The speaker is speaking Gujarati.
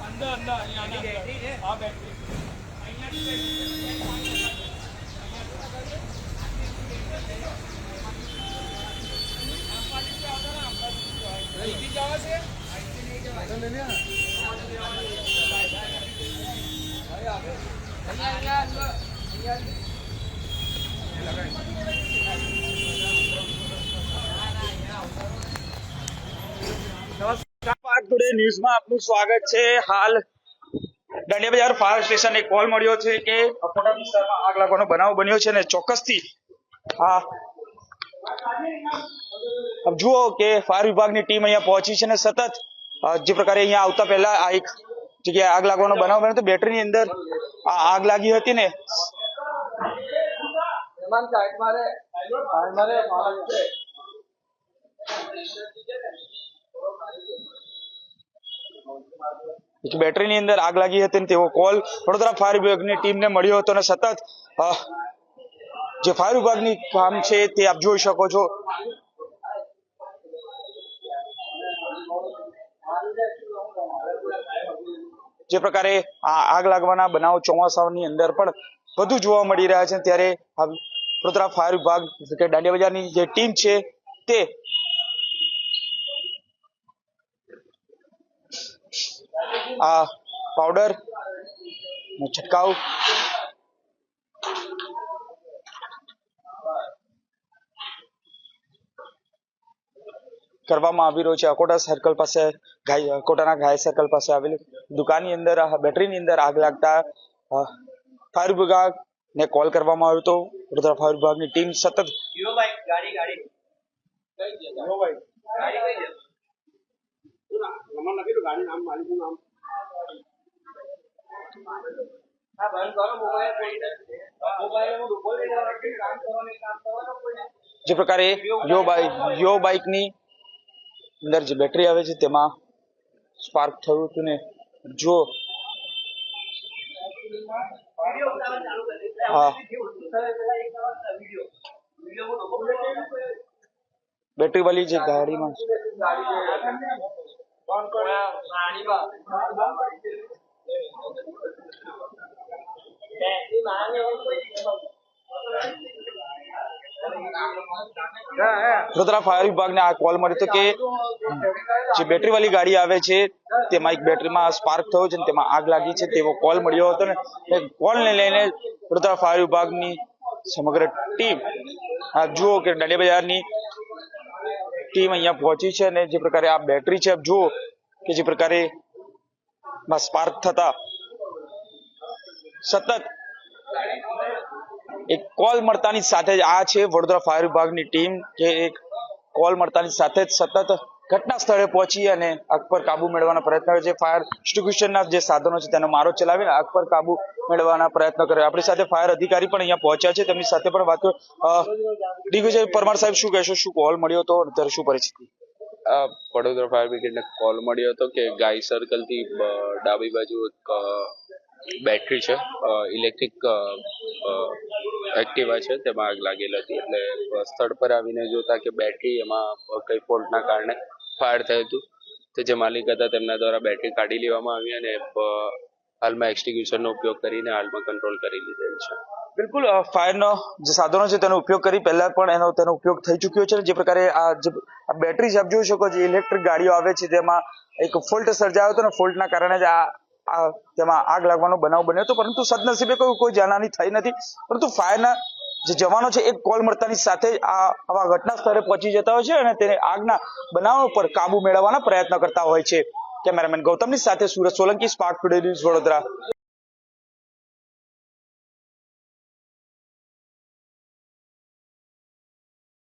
અંદર અંદર અહીંયા બેટરી છે હા બેટરી અહીંયા લગાવી ટુડે ન્યૂઝમાં આપનું સ્વાગત છે. હાલ દાંડિયા બજાર ફાયર સ્ટેશને કોલ મળ્યો છે કે અકોટા વિસ્તારમાં આગ લાગવાનો બનાવ બન્યો છે અને ચોક્કસથી આ જુઓ કે ફાયર વિભાગની ટીમ અહીંયા પહોંચી છે અને સતત જે પ્રકારે અહીંયા આવતા પહેલા આ એક જગ્યાએ આગ લાગવાનો બનાવ બન્યો તો બેટરીની અંદર આ આગ લાગી હતી ને. એક બેટરીની અંદર આગ લાગી હતી તેવો કોલ વડોદરા ફાયર વિભાગની ટીમને મળ્યો હતો અને સતત જે ફાયર વિભાગની કામ છે તે આપ જોઈ શકો છો. જે પ્રકારે આ આગ લાગવાના બનાવ ચોમાસાની અંદર પણ વધુ જોવા મળી રહ્યા છે. ત્યારે વડોદરા ફાયર વિભાગ દાંડિયા બજારની જે ટીમ છે તે આ પાવડર નો છંટકાવ. કરવામાં આવી રહ્યો છે. અકોટા સર્કલ પાસે ગાય અકોટાના ગાય સર્કલ પાસે આવેલી દુકાનની અંદર આ બેટરીની અંદર આગ લાગતા ફાયર વિભાગ ને કોલ કરવામાં આવ્યો હતો. વડોદરા ફાયર વિભાગની ટીમ સતત જે પ્રકારે યો બાઇક યો બાઇકની અંદર જે બેટરી આવે છે તેમાં સ્પાર્ક થયું હતું ને જો હા. બેટરી વાળી જે ગાડીમાં વડોદરા ફાયર વિભાગને આ કોલ મળ્યો હતો કે જે બેટરી વાળી ગાડી આવે છે તેમાં એક બેટરીમાં સ્પાર્ક થયો છે અને તેમાં આગ લાગી છે તેવો કોલ મળ્યો હતો ને કોલને લઈને વડોદરા ફાયર વિભાગની સમગ્ર ટીમ આ જુઓ કે દાંડિયા બજારની ટીમ અહીંયા પહોંચી છે અને જે પ્રકારે આ બેટરી છે આપ જુઓ કે જે પ્રકારે સ્પાર્ક થતા સતત એક કોલ મળતાની સાથે જ આ છે વડોદરા ફાયર વિભાગની ટીમ કે એક કોલ મળતાની સાથે જ સતત ઘટના સ્થળે પહોંચી અને આગ પર કાબુ મેળવવાનો પ્રયત્ન કરે છે. ફાયર એક્સ્ટિંગ્વિશરના જે સાધનો છે તેનો મારો ચલાવીને આગ પર કાબુ મેળવવાના પ્રયત્ન કરે આપણી સાથે ફાયર અધિકારી પણ અહીંયા પહોંચ્યા છે. તેમની સાથે પણ વાત કરો પરમાર સાહેબ શું કહેશો? શું કોલ મળ્યો હતો અત્યારે શું પરિસ્થિતિ? વડોદરા ફાયર બ્રિગેડને કોલ મળ્યો હતો કે ગાય સર્કલથી ડાબી બાજુ એક બેટરી છે. ઇલેક્ટ્રિક એક્ટિવા છે. તેમાં આગ લાગેલી હતી. એટલે સ્થળ પર આવીને જોતા કે બેટરી એમાં કઈ ફોલ્ટના કારણે ફાયર થયું હતું. તો જે માલિક હતા તેમના દ્વારા બેટરી કાઢી લેવામાં આવી અને હાલમાં એક્સટિંગ્યુશનનો ઉપયોગ કરીને હાલમાં કંટ્રોલ કરી લીધેલ છે. બિલકુલ ફાયરનો જે સાધનો છે તેનો ઉપયોગ કરી પહેલા પણ એનો તેનો ઉપયોગ થઈ ચુક્યો છે જે પ્રકારે આ જે બેટરી આપ જોઈ શકો છો, ઇલેક્ટ્રિક ગાડીઓ આવે છે તેમાં એક ફોલ્ટ સર્જાયો હતો ને ફોલ્ટના કારણે જ આ તેમાં આગ લાગવાનો બનાવ બન્યો હતો. પરંતુ સદનસીબે કોઈ કોઈ જાનહાની થઈ નથી. પરંતુ ફાયરના જે જવાનો છે એક કોલ મળતાની સાથે આ, આવા ઘટના સ્થળે પહોંચી જતા હોય છે અને તેને આગના બનાવ પર કાબુ મેળવવાના પ્રયત્ન કરતા હોય છે. કેમેરામેન ગૌતમની સાથે Surat Solanki, Spark Today News Vadodara.